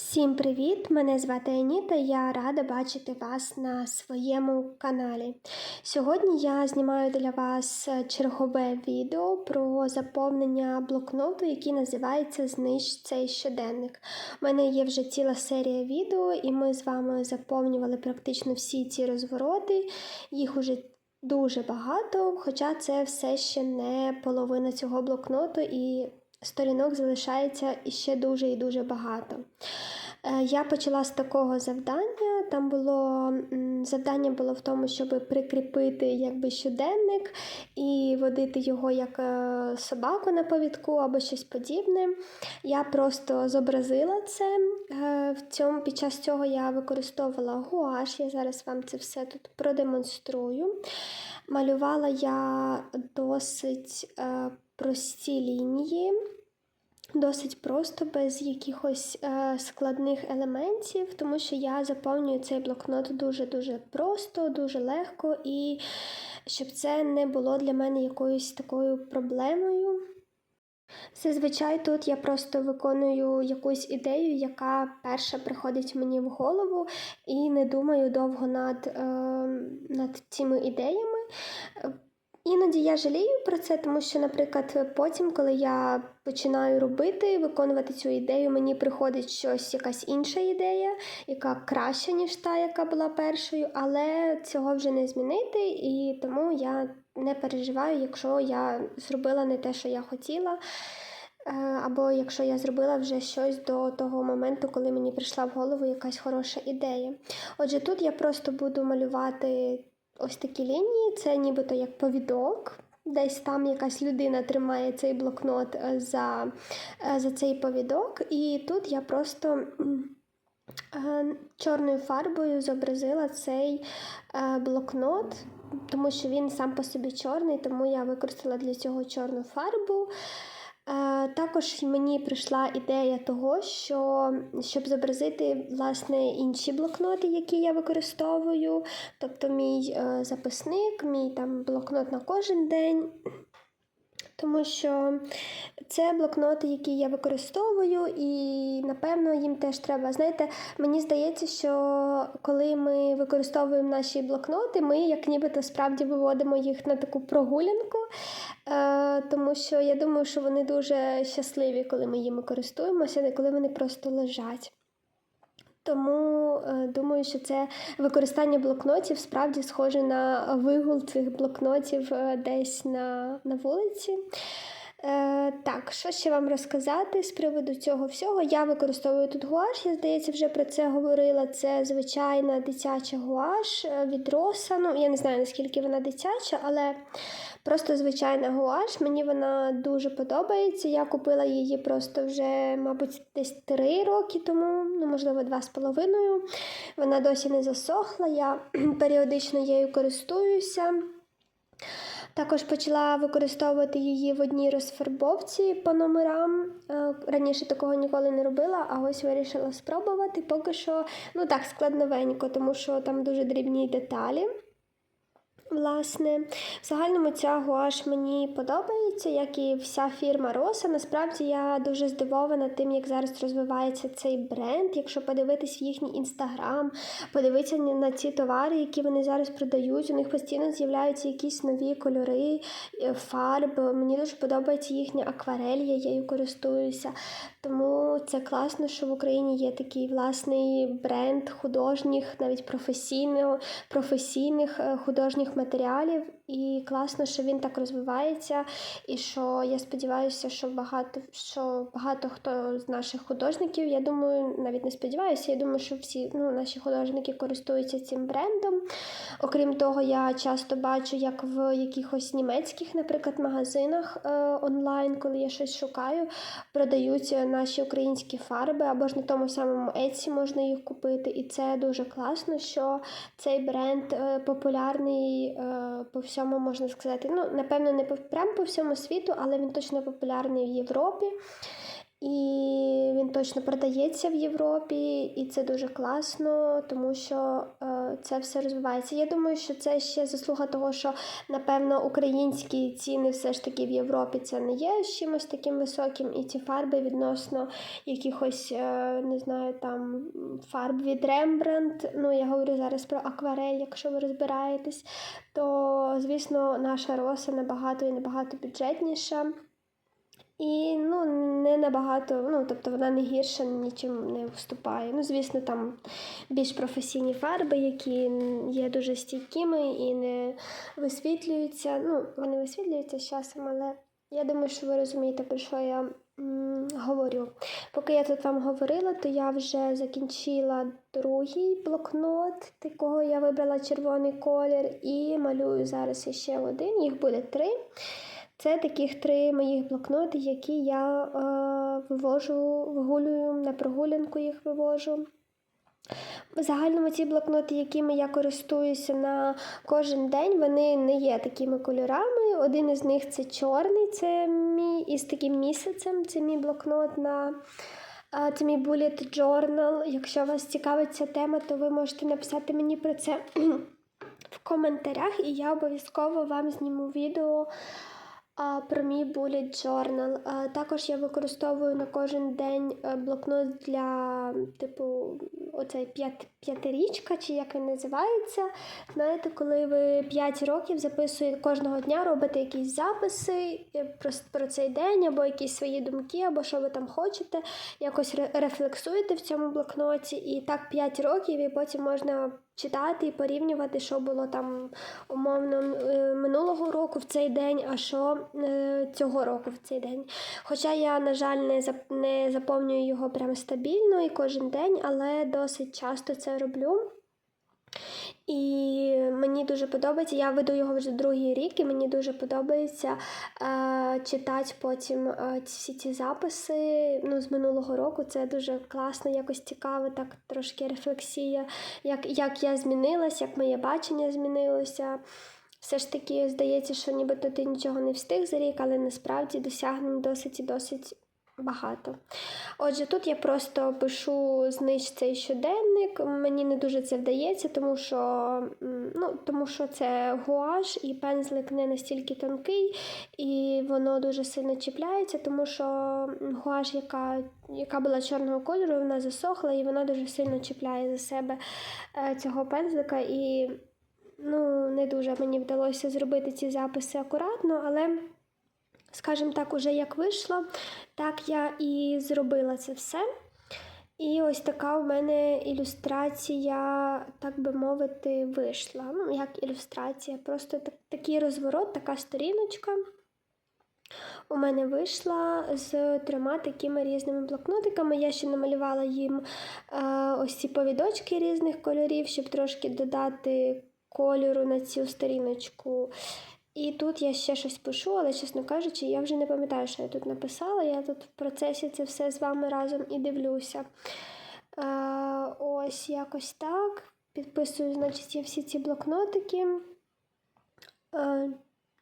Всім привіт! Мене звати Аніта. Я рада бачити вас на своєму каналі. Сьогодні я знімаю для вас чергове відео про заповнення блокноту, який називається Зниж цей щоденник. У мене є вже ціла серія відео, і ми з вами заповнювали практично всі ці розвороти. Їх уже дуже багато, хоча це все ще не половина цього блокноту. і Сторінок залишається іще дуже і дуже багато. Е, Я почала з такого завдання. Там було завдання було в тому, щоб прикріпити якби щоденник і водити його як е, собаку на повідку або щось подібне. Я просто зобразила це. Е, В цьому під час цього я використовувала гуаш. Я зараз вам це все тут продемонструю. Малювала я досить прості лінії. Досить просто, без якихось е, складних елементів, тому що я заповнюю цей блокнот дуже-дуже просто, дуже легко, і щоб це не було для мене якоюсь такою проблемою. Зазвичай тут я просто виконую якусь ідею, яка перша приходить мені в голову, і не думаю довго над, е, над цими ідеями. Іноді я жалію про це, тому що, наприклад, потім, коли я починаю робити, виконувати цю ідею, мені приходить щось, якась інша ідея, яка краща, ніж та, яка була першою, але цього вже не змінити, і тому я не переживаю, якщо я зробила не те, що я хотіла. Е, Або якщо я зробила вже щось до того моменту, коли мені прийшла в голову якась хороша ідея. Отже, тут я просто буду малювати ось такі лінії, це нібито як повідок. Десь там якась людина тримає цей блокнот е, за, е, за цей повідок, і тут я просто е, чорною фарбою зобразила цей блокнот, тому що він сам по собі чорний, тому я використала для цього чорну фарбу. Е, Також мені прийшла ідея того, що щоб зобразити власне інші блокноти, які я використовую, тобто мій е, записник, мій там блокнот на кожен день. Тому що це блокноти, які я використовую, і напевно їм теж треба. Знаєте, мені здається, що коли ми використовуємо наші блокноти, ми як нібито справді виводимо їх на таку прогулянку, е, тому що я думаю, що вони дуже щасливі, коли ми їми користуємося, не коли вони просто лежать. Тому е, думаю, що це використання блокнотів справді схоже на вигул цих блокнотів е, десь на, на вулиці. Е, так, що ще вам розказати з приводу цього всього? Я використовую тут гуаш, я здається, вже про це говорила. Це звичайна дитяча гуаш е, від Роса. Ну, я не знаю, наскільки вона дитяча, але просто звичайна гуаш. Мені вона дуже подобається. Я купила її просто вже, мабуть, десь три роки тому, ну, можливо, два з половиною. Вона досі не засохла, я періодично нею користуюся. Також почала використовувати її в одній розфарбовці по номерам. Е, Раніше такого ніколи не робила, а ось вирішила спробувати. Поки що, ну так, складновенько, тому що там дуже дрібні деталі. Власне, в загальному ця гуаш мені подобається, як і вся фірма Роса. Насправді я дуже здивована тим, як зараз розвивається цей бренд. Якщо подивитись в їхній інстаграм, подивитися на ці товари, які вони зараз продають. У них постійно з'являються якісь нові кольори, е, фарби. Мені дуже подобається їхня акварель, я її користуюся. Тому це класно, що в Україні є такий власний бренд художніх, навіть професійного, професійних е, художніх матеріалів. І класно, що він так розвивається, і що я сподіваюся, що багато що багато хто з наших художників, я думаю, навіть не сподіваюся, я думаю, що всі ну, наші художники користуються цим брендом. Окрім того, я часто бачу, як в якихось німецьких, наприклад, магазинах е, онлайн, коли я щось шукаю, продають наші українські фарби, або ж на тому самому Etsy можна їх купити. І це дуже класно, що цей бренд е, популярний е, по всьому, можна сказати. Ну, напевно, не прямо по всьому світу, але він точно популярний в Європі. І він точно продається в Європі, і це дуже класно, тому що е, це все розвивається. Я думаю, що це ще заслуга того, що напевно українські ціни все ж таки в Європі це не є чимось таким високим, і ці фарби відносно якихось, е, не знаю, там фарб від Рембрандт, ну я говорю зараз про акварель, якщо ви розбираєтесь, то звісно наша роса набагато і набагато бюджетніша. І ну, не набагато, ну, тобто вона не гірша, нічим не вступає. Ну, звісно, там більш професійні фарби, які є дуже стійкими і не висвітлюються. Ну, вони висвітлюються з часом, але я думаю, що ви розумієте, про що я говорю. Поки я тут вам говорила, то я вже закінчила другий блокнот, такого я вибрала червоний колір, і малюю зараз ще один, їх буде три. Це таких три моїх блокноти, які я е, вивожу, вигулюю, на прогулянку їх вивожу. В загальному ці блокноти, якими я користуюся на кожен день, вони не є такими кольорами. Один із них це чорний, це мій із таким місяцем. Це мій блокнот на це мій bullet journal. Якщо вас цікавить ця тема, то ви можете написати мені про це в коментарях, і я обов'язково вам зніму відео про мій bullet journal. Також я використовую на кожен день е, блокнот для, типу, оцей п'ятирічка, чи як він називається. Знаєте, коли ви 5 років записуєте кожного дня, робите якісь записи е, про, цей день, або якісь свої думки, або що ви там хочете, якось рефлексуєте в цьому блокноті. І так 5 років, і потім можна читати і порівнювати, що було там умовно е, минулого року в цей день, а що е, цього року в цей день. Хоча я, на жаль, не заповнюю його прям стабільно і кожен день, але досить часто це роблю. І мені дуже подобається, я веду його вже другий рік, і мені дуже подобається е, читати потім е, всі ці записи ну, з минулого року. Це дуже класно, якось цікаво, так трошки рефлексія, як як я змінилася, як моє бачення змінилося. Все ж таки здається, що нібито ти нічого не встиг за рік, але насправді досягнень досить і досить багато. Отже, тут я просто пишу зниж цей щоденник. Мені не дуже це вдається, тому що ну, тому що це гуаш і пензлик не настільки тонкий, і воно дуже сильно чіпляється, тому що гуаш, яка яка була чорного кольору, вона засохла і вона дуже сильно чіпляє за себе е, цього пензлика. І ну, не дуже мені вдалося зробити ці записи акуратно, але. Скажімо так, уже як вийшло, так я і зробила це все. І ось така у мене ілюстрація, так би мовити, вийшла. Ну, як ілюстрація, просто так, такий розворот, така сторіночка. У мене вийшла з трьома такими різними блокнотиками. Я ще намалювала їм е, ось ці повідочки різних кольорів, щоб трошки додати кольору на цю сторіночку. І тут я ще щось пишу, але, чесно кажучи, я вже не пам'ятаю, що я тут написала. Я тут в процесі це все з вами разом і дивлюся. Е, Ось якось так. Підписую, значить, я всі ці блокнотики. Е,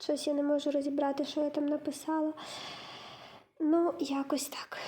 Щось я не можу розібрати, що я там написала. Ну, якось так.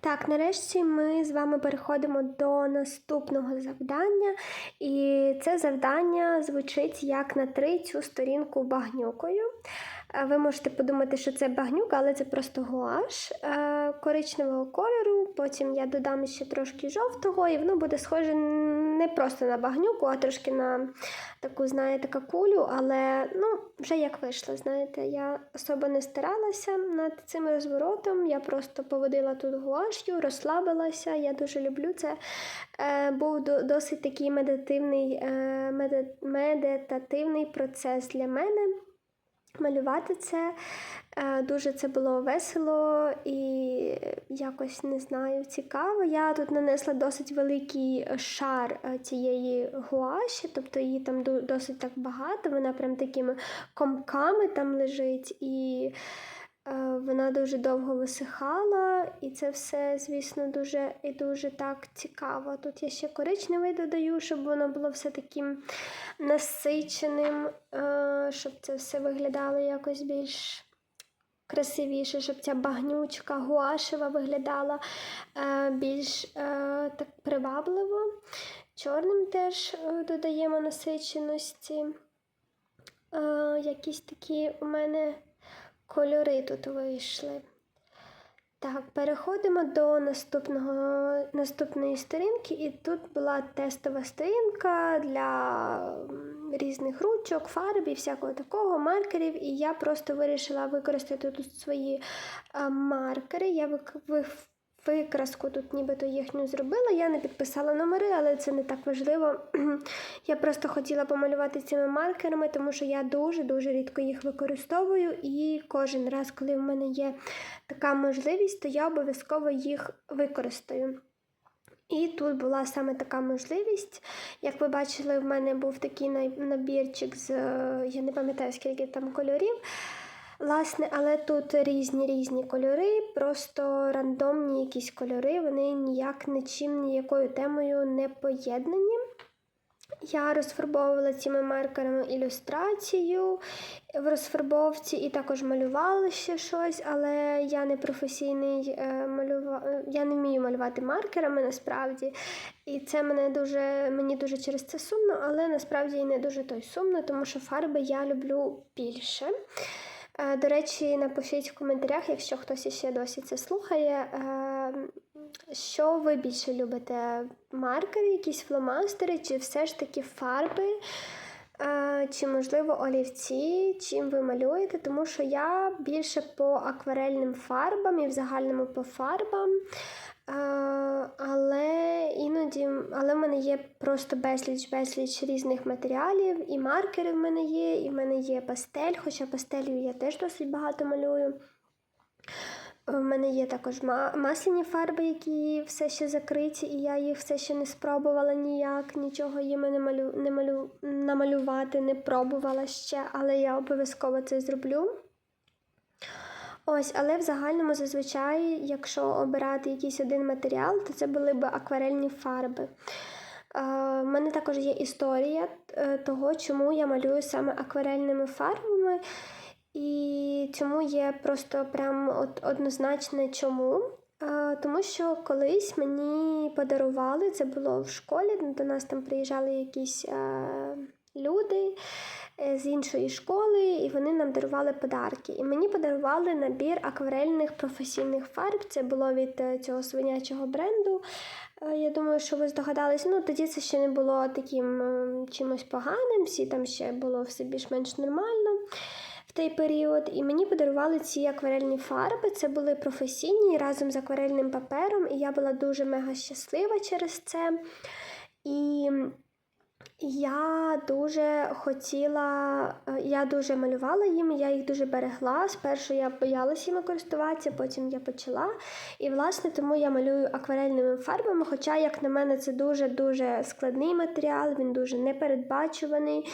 Так, нарешті ми з вами переходимо до наступного завдання. І це завдання звучить як на цю сторінку багнюкою. Ви можете подумати, що це багнюка, але це просто гуаш е, коричневого кольору. Потім я додам ще трошки жовтого, і воно буде схоже не просто на багнюку, а трошки на таку, знаєте, какулю. Але ну, вже як вийшло, знаєте, я особо не старалася над цим розворотом. Я просто поводила тут гуаш'ю, розслабилася. Я дуже люблю це. Е, був досить такий медитивний, е, медитативний процес для мене малювати це. Е, Дуже це було весело і якось не знаю, цікаво. Я тут нанесла досить великий шар е, цієї гуаші, тобто її там досить так багато. Вона прям такими комками там лежить, і вона дуже довго висихала, і це все, звісно, дуже і дуже так цікаво. Тут я ще коричневий додаю, щоб воно було все таким насиченим, е, щоб це все виглядало якось більш красивіше, щоб ця багнючка гуашева виглядала е, більш е, так привабливо. Чорним теж е, додаємо насиченості. Е, якісь такі у мене кольори тут вийшли. Так, переходимо до наступного, наступної сторінки, і тут була тестова сторінка для різних ручок, фарб і всякого такого, маркерів. І я просто вирішила використати тут свої а, маркери. Я викраску тут нібито їхню зробила. Я не підписала номери, але це не так важливо. Я просто хотіла помалювати цими маркерами, тому що я дуже-дуже рідко їх використовую, і кожен раз, коли в мене є така можливість, то я обов'язково їх використаю. І тут була саме така можливість. Як ви бачили, в мене був такий набірчик з е, я не пам'ятаю, скільки там кольорів. Власне, але тут різні різні кольори, просто рандомні якісь кольори, вони ніяк нічим, ніякою темою не поєднані. Я розфарбовувала цими маркерами ілюстрацію в розфарбовці і також малювала ще щось, але я не професійний е, малюва... е, я не вмію малювати маркерами насправді. І це мене дуже, мені дуже через це сумно, але насправді і не дуже то й сумно, тому що фарби я люблю більше. Е, До речі, напишіть в коментарях, якщо хтось ще досі це слухає, е, що ви більше любите? Маркери, якісь фломастери, чи все ж таки фарби, Е, чи, можливо, олівці, чим ви малюєте, тому що я більше по акварельним фарбам і в загальному по фарбам. Але іноді, але в мене є просто безліч безліч різних матеріалів, і маркери в мене є, і в мене є пастель, хоча пастелью я теж досить багато малюю. У мене є також масляні фарби, які все ще закриті, і я їх все ще не спробувала ніяк, нічого їми не, малю, не малю, намалювати, не пробувала ще, але я обов'язково це зроблю. Ось, але в загальному зазвичай, якщо обирати якийсь один матеріал, то це були б акварельні фарби. Е, в мене також є історія е, того, чому я малюю саме акварельними фарбами. І цьому є просто прям от однозначне чому. Е, Тому що колись мені подарували, це було в школі, до нас там приїжджали якісь е, люди е, з іншої школи, і вони нам дарували подарки. І мені подарували набір акварельних професійних фарб. Це було від е, цього свинячого бренду. Е, Я думаю, що ви здогадались. Ну, тоді це ще не було таким чимось поганим, всі там ще було все більш-менш нормально той період. І мені подарували ці акварельні фарби. Це були професійні разом з акварельним папером, і я була дуже мега щаслива через це. І я дуже хотіла, е, я дуже малювала їм, я їх дуже берегла. Спершу я боялася їми користуватися, потім я почала. І, власне, тому я малюю акварельними фарбами. Хоча, як на мене, це дуже-дуже складний матеріал, він дуже непередбачуваний.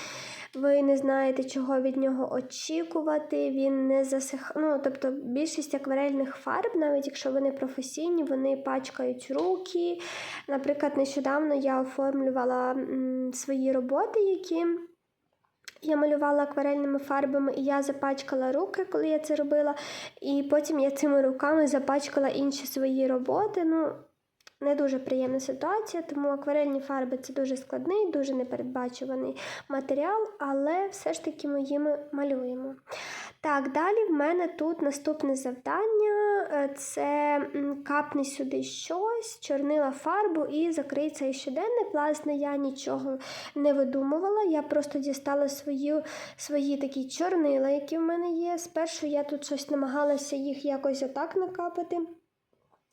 Ви не знаєте, чого від нього очікувати. Він не засих... Ну, тобто більшість акварельних фарб, навіть якщо вони професійні, вони пачкають руки. Наприклад, нещодавно я оформлювала свої роботи, які Я малювала акварельними фарбами, і я запачкала руки, коли я це робила. І потім я цими руками запачкала інші свої роботи. Ну, не дуже приємна ситуація, тому акварельні фарби це дуже складний, дуже непередбачуваний матеріал, але все ж таки ми їми малюємо. Так, далі в мене тут наступне завдання е, це капни сюди щось, чорнила фарбу і закрий цей щоденник. Власне, я нічого не видумувала. Я просто дістала свої, свої такі чорнила, які в мене є. Спершу я тут щось намагалася їх якось отак накапати.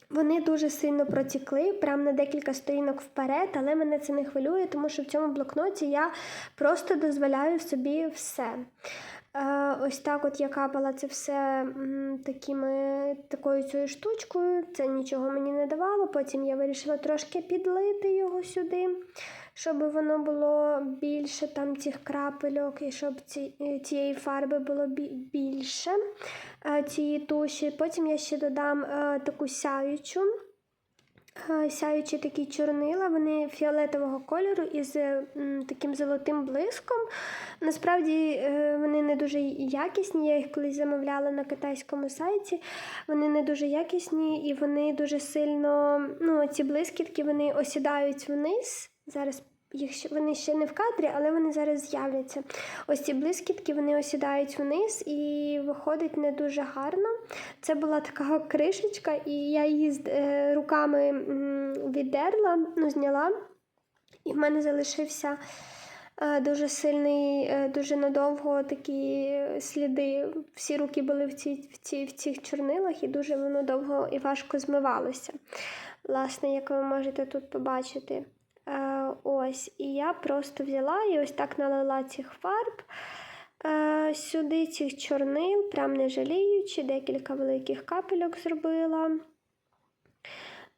Вони дуже сильно протікли, прямо на декілька сторінок вперед, але мене це не хвилює, тому що в цьому блокноті я просто дозволяю собі все. Е, ось так от я капала це все такими, такою цією штучкою, це нічого мені не давало. Потім я вирішила трошки підлити його сюди, щоб воно було більше там цих крапельок, і щоб ці, е, цієї фарби було більше е, цієї туші. Потім я ще додам таку сяючу. Е, Сяючі такі чорнила, вони фіолетового кольору із таким золотим блиском. Насправді е, вони не дуже якісні. Я їх колись замовляла на китайському сайті. Вони не дуже якісні і вони дуже сильно, ну, ці блискітки вони осідають вниз. Зараз ще, вони ще не в кадрі, але вони зараз з'являться. Ось ці блискітки вони осідають вниз і виходить не дуже гарно. Це була така кришечка, і я її е, руками віддерла, ну, зняла, і в мене залишився. е, Дуже сильний, е, дуже надовго такі сліди. Всі руки були в, ці, в, ці, в цих чорнилах, і дуже воно довго і важко змивалося. Власне, як ви можете тут побачити. Е, ось, і я просто взяла і ось так налила цих фарб е, сюди, цих чорнил, прям не жаліючи, декілька великих капельок зробила.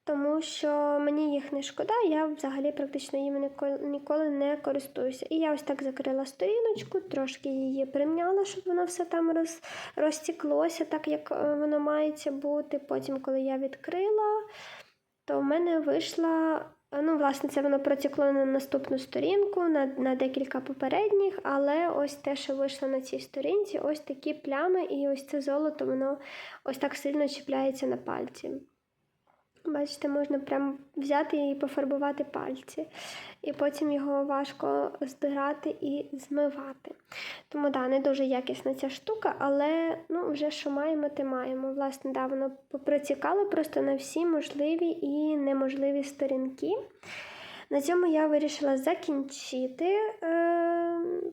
Тому що мені їх не шкода, я взагалі практично їм ніколи, не користуюся. І я ось так закрила сторіночку, трошки її примняла, щоб воно все там роз, розтіклося, так як е, воно мається бути. Потім, коли я відкрила, то в мене вийшла. Ну, власне, це воно протекло на наступну сторінку, на, на декілька попередніх, але ось те, що вийшло на цій сторінці, ось такі плями, і ось це золото, воно ось так сильно чіпляється на пальці. Бачите, можна прям взяти і пофарбувати пальці, і потім його важко здирати і змивати. Тому да, не дуже якісна ця штука, але ну, вже що маємо, те маємо. Власне, да, воно протікало просто на всі можливі і неможливі сторінки. На цьому я вирішила закінчити е,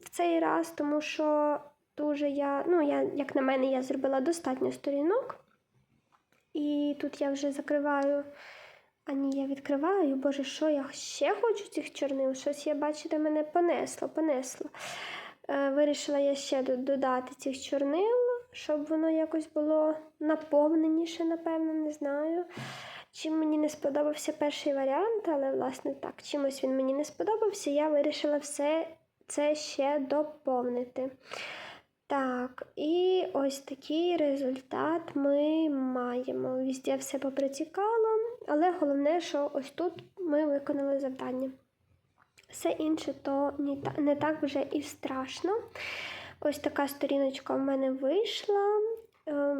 в цей раз, тому що дуже я, ну, я, як на мене, я зробила достатньо сторінок. І тут я вже закриваю. А ні, я відкриваю. Боже, що я ще хочу цих чорнил? Щось я бачите, мене понесло, понесло. Е, вирішила я ще додати цих чорнил, щоб воно якось було наповненіше, напевно, не знаю. Чим мені не сподобався перший варіант, але, власне, так, чимось він мені не сподобався, я вирішила все це ще доповнити. Так, і ось такий результат ми маємо. Везде все попритікало, але головне, що ось тут ми виконали завдання. Все інше то не так вже і страшно. Ось така сторіночка в мене вийшла. Е,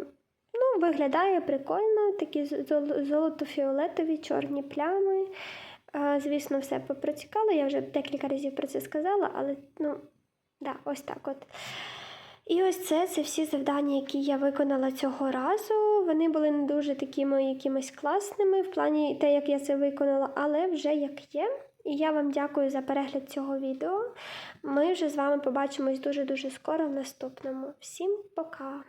Ну, виглядає прикольно, такі золото-фіолетові чорні плями. Е, Звісно, все попротікало. Я вже декілька разів про це сказала, але ну, да, ось так от. І ось це, це всі завдання, які я виконала цього разу. Вони були не дуже такими якимись класними в плані те, як я це виконала, але вже як є. І я вам дякую за перегляд цього відео. Ми вже з вами побачимось дуже-дуже скоро в наступному. Всім пока!